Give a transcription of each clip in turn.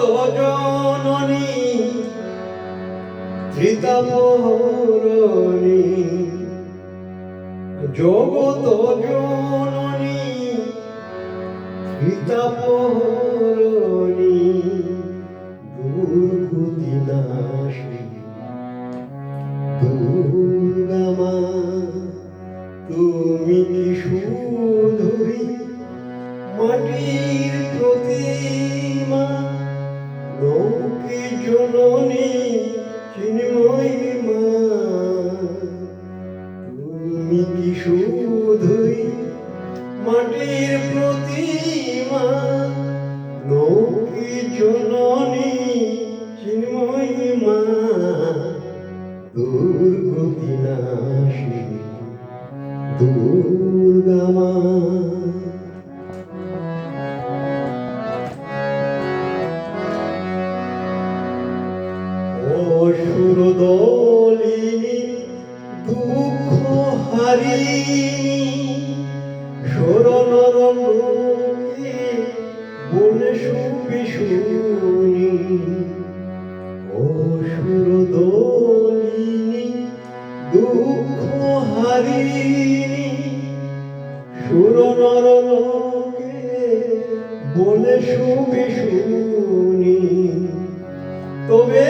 জগত জননী ধৃতাপহরণী জগত জননী ধৃতাপহরণী দুর্গতি নাশী। তুমি কি শুধুই মাটির প্রতিমা নৌকি জননী মা তুমি কি অসুরদলিনী দুঃখ শরণর লোকে বলে শুবি শুনি। অসুরদলিনী দুঃখ লোকে বলে শুবি শুনি। তবে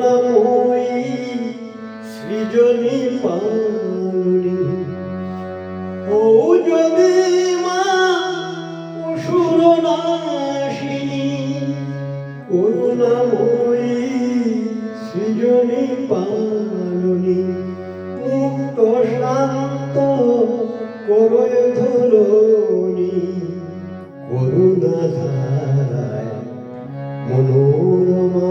করুণাময়ী সৃজনী পালনী। ও যদি মা সৃজনী পালনী, মুক্ত শান্ত করয় ধরণী। করুণা ধারায় মনোরমা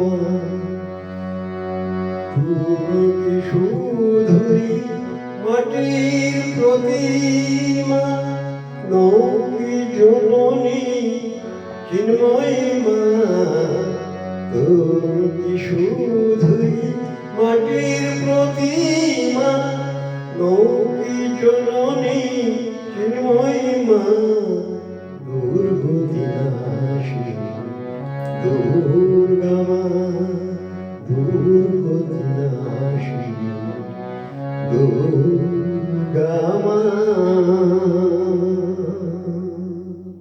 দুর্ভূতি নাশী দুর্গমা